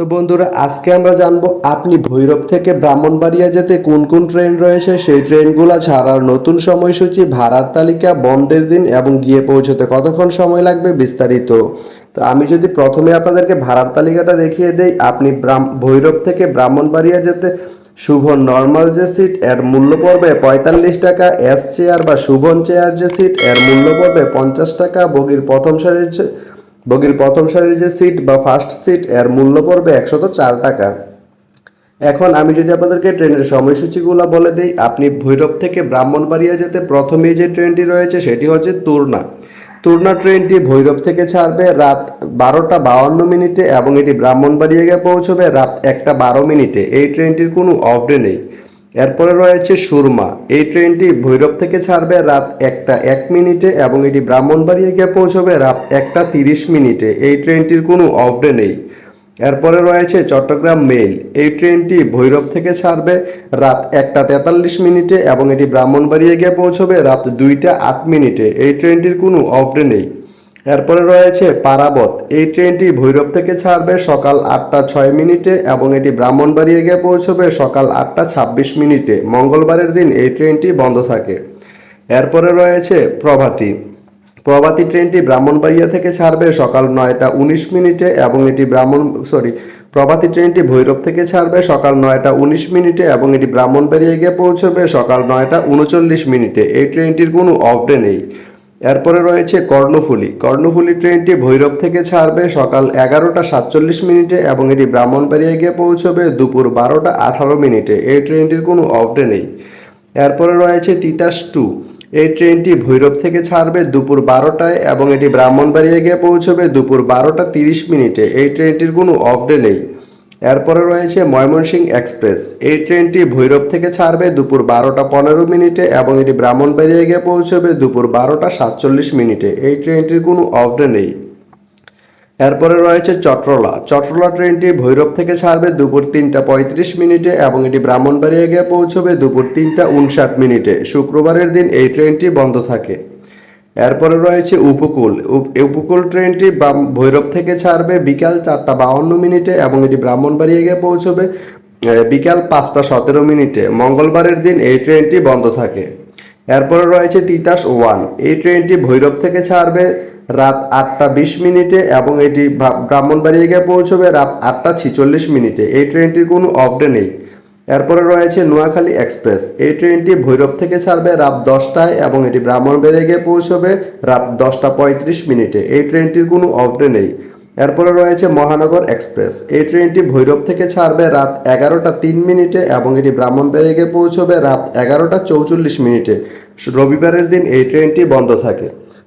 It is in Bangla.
তো বন্ধুরা, আজকে আমরা জানব আপনি ভৈরব থেকে ব্রাহ্মণবাড়িয়া যেতে কোন কোন ট্রেন রয়েছে? সেই ট্রেনগুলো ছাড়ার নতুন সময়সূচি, ভাড়ার তালিকা, বন্ধের দিন এবং গিয়ে পৌঁছতে কতক্ষণ সময় লাগবে বিস্তারিত। তো আমি যদি প্রথমে আপনাদেরকে ভাড়ার তালিকাটা দেখিয়ে দেই, আপনি ভৈরব থেকে ব্রাহ্মণবাড়িয়া যেতে শুভ নর্মাল যে সিট, এর মূল্য পড়বে পঁয়তাল্লিশ টাকা এস চেয়ার বা শুভন চেয়ার যে সিট, এর মূল্য পড়বে পঞ্চাশ টাকা, বগির প্রথম সারির বগির প্রথম সারির যে সিট বা ফার্স্ট সিট এর মূল্য পড়বে একশত চার টাকা। এখন আমি যদি আপনাদেরকে ট্রেনের সময়সূচিগুলো বলে দিই, আপনি ভৈরব থেকে ব্রাহ্মণবাড়িয়া যেতে প্রথমেই যে ট্রেনটি রয়েছে, সেটি হচ্ছে তুরনা। তুরনা ট্রেনটি ভৈরব থেকে ছাড়বে রাত বারোটা বাউান্ন মিনিটে এবং এটি ব্রাহ্মণবাড়িয়া গিয়ে পৌঁছবে রাত একটা বারো মিনিটে। এই ট্রেনটির কোনো অফ ডে নেই। এরপরে রয়েছে সুরমা। এই ট্রেনটি ভৈরব থেকে ছাড়বে রাত একটা এক মিনিটে এবং এটি ব্রাহ্মণবাড়িয়া গিয়ে পৌঁছবে রাত একটা তিরিশ মিনিটে। এই ট্রেনটির কোনো অফ ডে নেই। এরপরে রয়েছে চট্টগ্রাম মেল এই ট্রেনটি ভৈরব থেকে ছাড়বে রাত একটা তেতাল্লিশ মিনিটে এবং এটি ব্রাহ্মণবাড়িয়া গিয়ে পৌঁছবে রাত দুইটা আট মিনিটে। এই ট্রেনটির কোনো অফ ডে নেই। এরপরে রয়েছে পারাবত। এই ট্রেনটি ভৈরব থেকে ছাড়বে সকাল আটটা ছয় মিনিটে এবং এটি ব্রাহ্মণবাড়িয়া গিয়ে পৌঁছবে সকাল আটটা ছাব্বিশ মিনিটে। মঙ্গলবারের দিন এই ট্রেনটি বন্ধ থাকে। এরপরে রয়েছে প্রভাতী। প্রভাতী ট্রেনটি ব্রাহ্মণবাড়িয়া থেকে ছাড়বে সকাল নয়টা উনিশ মিনিটে এবং এটি ব্রাহ্মণ, সরি, প্রভাতী ট্রেনটি ভৈরব থেকে ছাড়বে সকাল নয়টা উনিশ মিনিটে এবং এটি ব্রাহ্মণবাড়িয়া গিয়ে পৌঁছবে সকাল নয়টা উনচল্লিশ মিনিটে। এই ট্রেনটির কোনো অফ ডে নেই। এরপরে রয়েছে কর্ণফুলী। কর্ণফুলী ট্রেনটি ভৈরব থেকে ছাড়বে সকাল এগারোটা সাতচল্লিশ মিনিটে এবং এটি ব্রাহ্মণবাড়িয়া গিয়ে পৌঁছবে দুপুর বারোটা আঠারো মিনিটে। এই ট্রেনটির কোনো অফ ডে নেই। এরপরে রয়েছে তিতাস টু। এই ট্রেনটি ভৈরব থেকে ছাড়বে দুপুর বারোটায় এবং এটি ব্রাহ্মণবাড়িয়া গিয়ে পৌঁছবে দুপুর বারোটা তিরিশ মিনিটে। এই ট্রেনটির কোনো অফ ডে নেই। এরপরে রয়েছে ময়মনসিংহ এক্সপ্রেস। এই ট্রেনটি ভৈরব থেকে ছাড়বে দুপুর বারোটা পনেরো মিনিটে এবং এটি ব্রাহ্মণবাড়িয়া গিয়ে পৌঁছবে দুপুর বারোটা সাতচল্লিশ মিনিটে। এই ট্রেনটির কোনো অফ ডে নেই। এরপরে রয়েছে চট্রলা। চট্রলা ট্রেনটি ভৈরব থেকে ছাড়বে দুপুর তিনটা পঁয়ত্রিশ মিনিটে এবং এটি ব্রাহ্মণবাড়িয়া গিয়ে পৌঁছবে দুপুর তিনটা উনষাট মিনিটে। শুক্রবারের দিন এই ট্রেনটি বন্ধ থাকে। এরপরে রয়েছে উপকূল। উপ- উপকূল ট্রেনটি ভৈরব থেকে ছাড়বে বিকাল চারটা বাউন্ন মিনিটে এবং এটি ব্রাহ্মণবাড়িয়া গিয়ে পৌঁছবে বিকাল পাঁচটা সতেরো মিনিটে। মঙ্গলবারের দিন এই ট্রেনটি বন্ধ থাকে। এরপরে রয়েছে তিতাস ওয়ান। এই ট্রেনটি ভৈরব থেকে ছাড়বে রাত আটটা বিশ মিনিটে এবং এটি ব্রাহ্মণবাড়িয়া গিয়ে পৌঁছবে রাত আটটা ছিচল্লিশ মিনিটে। এই ট্রেনটির কোনো অফ ডে নেই। এরপরে রয়েছে নোয়াখালী এক্সপ্রেস। এই ট্রেনটি ভৈরব থেকে ছাড়বে রাত দশটায় এবং এটি ব্রাহ্মণবাড়িয়া গিয়ে পৌঁছবে রাত দশটা পঁয়ত্রিশ মিনিটে। এই ট্রেনটির কোনো অফ নেই। এরপরে রয়েছে মহানগর এক্সপ্রেস। এই ট্রেনটি ভৈরব থেকে ছাড়বে রাত এগারোটা তিন মিনিটে এবং এটি ব্রাহ্মণবাড়িয়া গিয়ে পৌঁছবে রাত এগারোটা চৌচল্লিশ মিনিটে। রবিবারের দিন এই ট্রেনটি বন্ধ থাকে।